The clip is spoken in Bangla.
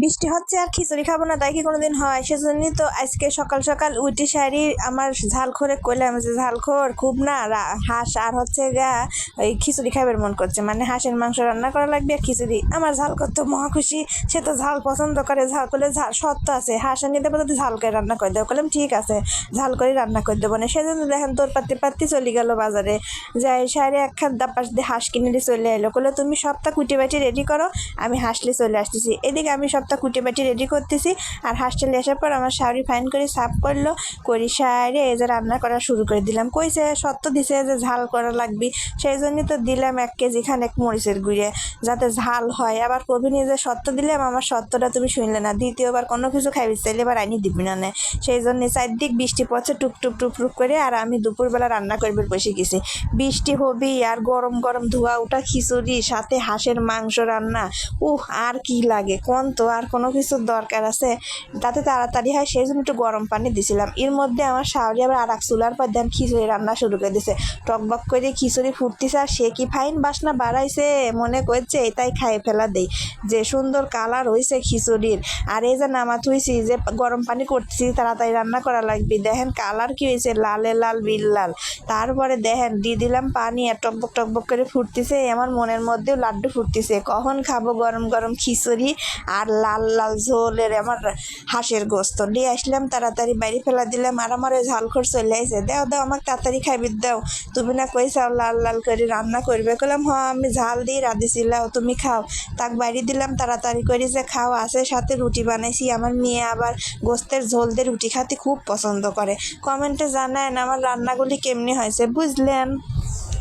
বৃষ্টি হচ্ছে আর খিচুড়ি খাব না, তাই কি কোনোদিন হয়? সেজন্যই তো আজকে সকাল সকাল উঠি শাড়ি, আমার ঝাল খোরে কইলাম যে ঝাল খোর খুব না হাঁস আর হচ্ছে গা ওই খিচুড়ি খাবার মন করছে। মানে হাঁসের মাংস রান্না করা লাগবে আর খিচুড়ি। আমার ঝাল করতে মহা খুশি। সে তো ঝাল পছন্দ করে, ঝাল করলে ঝাল সত্য আছে। হাঁস আনিয়ে দেবো যদি ঝাল করে রান্না করে দেবো। বললাম ঠিক আছে, ঝাল করে রান্না করে দেবো না। সেজন্য দেখেন তোর পাতি পাতি চলে গেল বাজারে। যাই শাড়ি এক খাত দাপাস দিয়ে হাঁস কিনে চলে এলো বলে তুমি সপ্তাহ কুটি বাটি রেডি করো, আমি হাসলে চলে আসতেছি। এদিকে আমি সপ্তাহ কুটি বাটি রেডি করতেছি। আর হাসটেলে আসার পর আমার শাড়ি ফাইন করে সাফ করল। করি সারে এই যে রান্না করা শুরু করে দিলাম। কইছে, সত্য দিছে যে ঝাল করা লাগবে। সেই জন্যই তো দিলাম এক কেজি খান এক মরিচের গুঁড়ে, যাতে ঝাল হয়। আবার কবি নিয়ে যে সত্য দিলাম আমার সত্যটা তুমি শুনলে না। দ্বিতীয়বার কোনো কিছু খাইবি, চাইলে এবার আইনি দিবি না। সেই জন্য চারদিক বৃষ্টি পড়ছে, টুক টুক করে, আর আমি দুপুরবেলা রান্না করবে বসে গেছি। বৃষ্টি হবি আর গরম গরম ধোয়া ওঠা খিচুড়ি, সাথে হাঁসের মাংস রান্না। উহ, আর কি লাগে? কোন তো আর কোনো কিছুর দরকার আছে তাতে তাড়াতাড়ি হয়, সেই জন্য একটু গরম পানি দিছিলাম। এর মধ্যে আমার শাওরি আবার আর এক চুলার পর দেন খিচুড়ি রান্না শুরু করে দিছে। টকবক করে খিচুড়ি ফুটতেছে আর সে কি ফাইন বাসনা বাড়াইছে, মনে করছে এটাই খাই ফেলা দেই। যে সুন্দর কালার হয়েছে খিচুড়ির। আর এই যে নামা থুইছি যে গরম পানি করতেছি, তাড়াতাড়ি রান্না করা লাগবে। দেখেন কালার কি হয়েছে লালে লাল বিল লাল। তারপরে দেখেন দিয়ে দিলাম পানি আর টকবক টকবক করে ফুটতেছে। আমার মনের মধ্যেও লাড্ডু ফুটতেছে। কখন খাব গরম গরম খিচুড়ি আর লাল লাল ঝোলের আমার হাঁসের গোস্ত। দিয়ে আসলাম, তাড়াতাড়ি বাইরে ফেলা দিলাম, আর আমার ওই ঝালখোর চলে আইছে। দাও দাও, আমাকে তাড়াতাড়ি খাইবি, দাও। তুমি না কইসাও লাল লাল করে রান্না করবে। কলাম হ আমি ঝাল দিয়ে রাঁধিছিলাম তুমি খাও। তাক বাইরে দিলাম, তাড়াতাড়ি করে যে খাও, আছে সাথে রুটি বানাইছি। আমার মেয়ে আবার গোস্তের ঝোল দিয়ে রুটি খাতে খুব পছন্দ করে। কমেন্টে জানায় না আমার রান্নাগুলি কেমনি হয়েছে? বুঝলেন?